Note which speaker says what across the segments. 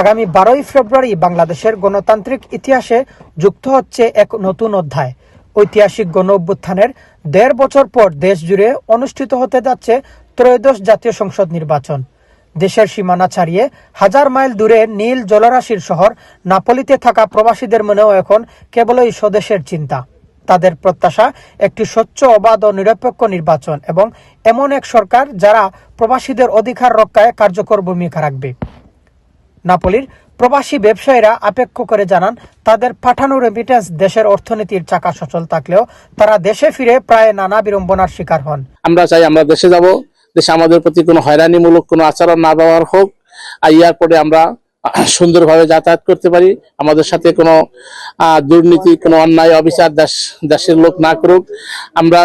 Speaker 1: আগামী বারোই ফেব্রুয়ারি বাংলাদেশের গণতান্ত্রিক ইতিহাসে যুক্ত হচ্ছে এক নতুন অধ্যায়। ঐতিহাসিক গণ অভ্যুত্থানের দেড় বছর পর দেশ জুড়ে অনুষ্ঠিত হতে যাচ্ছে ত্রয়োদশ জাতীয় সংসদ নির্বাচন। দেশের সীমানা ছাড়িয়ে হাজার মাইল দূরে নীল জলরাশির শহর নাপলিতে থাকা প্রবাসীদের মনেও এখন কেবলই স্বদেশের চিন্তা। তাদের প্রত্যাশা একটি স্বচ্ছ, অবাধ ও নিরপেক্ষ নির্বাচন এবং এমন এক সরকার যারা প্রবাসীদের অধিকার রক্ষায় কার্যকর ভূমিকা রাখবে। নাপোলির প্রবাসী ব্যবসায়ীরা আপেক্ষ করে জানান, তাদের পাঠানো রেমিটেন্স দেশের অর্থনীতির চাকা সচল থাকলেও তারা দেশে ফিরে প্রায় নানা বিড়ম্বনার শিকার হন।
Speaker 2: আমরা চাই আমরা দেশে যাব, দেশে আমাদের প্রতি কোনো হয়রানিমূলক কোনো আচরণ না ব্যবহার হোক, আর এয়ারপোর্টে আমরা সুন্দরভাবে যাতায়াত করতে পারি। আমাদের সাথে কোনো দুর্নীতি কোনো অন্যায় অবিচার দেশ দেশের লোক না করুক। আমরা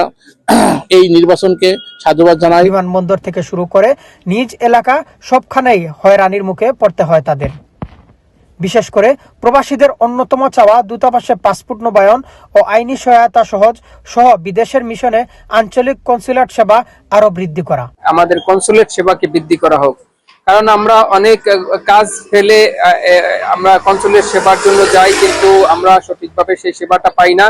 Speaker 2: এই নির্বাচনকে সাধুবাদ জানাই।
Speaker 1: বিমানবন্দর থেকে শুরু করে নিজ এলাকা সবখানেই হয়রানির মুখে পড়তে হয় তাদের। বিশেষ করে প্রবাসীদের অন্যতম চাওয়া দূতাবাসে পাসপোর্ট নবায়ন ও আইনি সহায়তা সহজ সহ বিদেশের মিশনে আঞ্চলিক কনসুলেট সেবা আরও বৃদ্ধি করা।
Speaker 3: আমাদের কনসুলেট সেবাকে বৃদ্ধি করা হোক। কারণ আমরা অনেক কাজ ফেলে আমরা কনসুলেট সেবার জন্য যাই, কিন্তু আমরা সঠিকভাবে সেই সেবাটা পাই না।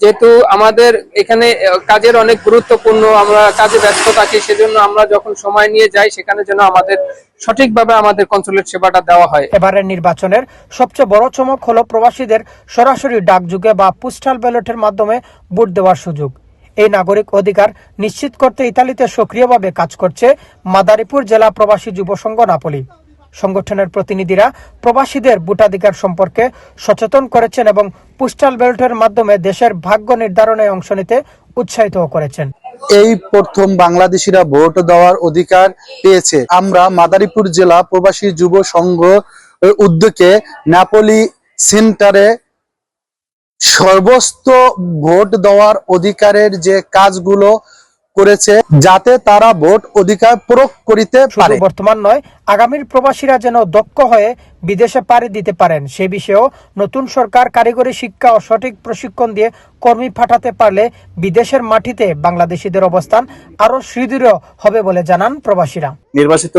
Speaker 3: যেহেতু আমাদের এখানে কাজের অনেক গুরুত্বপূর্ণ, আমরা কাজে ব্যস্ত থাকি, সেজন্য আমরা যখন সময় নিয়ে যাই, সেখানে যেন আমাদের সঠিকভাবে আমাদের কনসুলেট সেবাটা দেওয়া হয়।
Speaker 1: এবারের নির্বাচনের সবচেয়ে বড় চমক হলো প্রবাসীদের সরাসরি ডাকযুগে বা পোস্টাল ব্যালটের মাধ্যমে ভোট দেওয়ার সুযোগ। এই নাগরিক অধিকার নিশ্চিত করতে ইতালিতে সক্রিয়ভাবে কাজ করছে মাদারীপুর জেলা প্রবাসী যুব সংঘ নাপলি। সংগঠনের প্রতিনিধিরা প্রবাসীদের ভোটাধিকার সম্পর্কে সচেতন করেছেন এবং পোস্টাল ব্যালটের মাধ্যমে দেশের ভাগ্য নির্ধারণে অংশ নিতে উৎসাহিত করেছেন।
Speaker 4: এই প্রথম বাংলাদেশিরা ভোট দেওয়ার অধিকার পেয়েছে। আমরা মাদারীপুর জেলা প্রবাসী যুব সংঘ উদ্যোগে নাপোলি সেন্টারে সর্বস্ত ভোট দেওয়ার অধিকারের যে কাজগুলো করেছে যাতে তারা ভোট অধিকার প্রয়োগ করিতে পারে।
Speaker 1: বর্তমান নয় আগামীর প্রবাসীরা যেন দক্ষ হয়ে বিদেশে পাড়ি দিতে পারেন সে বিষয়েও নতুন সরকার কারিগরি শিক্ষা ও সঠিক প্রশিক্ষণ দিয়ে কর্মী পাঠাতে পারলে বিদেশের মাটিতে বাংলাদেশিদের অবস্থান আরও সুদৃঢ় হবে বলে জানান প্রবাসীরা।
Speaker 5: নির্বাচিত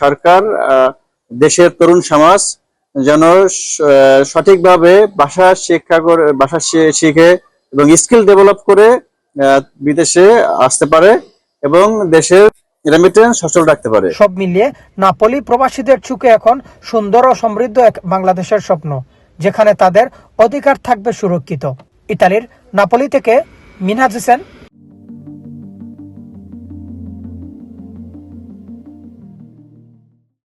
Speaker 5: সরকার আহ, দেশের তরুণ সমাজ যেন সঠিকভাবে ভাষা শিক্ষা করে, ভাষা শিখে এবং স্কিল ডেভেলপ করে বিদেশে আসতে পারে এবং দেশের সচল রাখতে পারে।
Speaker 1: সব মিলিয়ে নাপলি প্রবাসীদের চুকে এখন সুন্দর ও সমৃদ্ধ এক বাংলাদেশের স্বপ্ন, যেখানে তাদের অধিকার থাকবে সুরক্ষিত। ইতালির নাপলি থেকে মিনহাজ হোসেন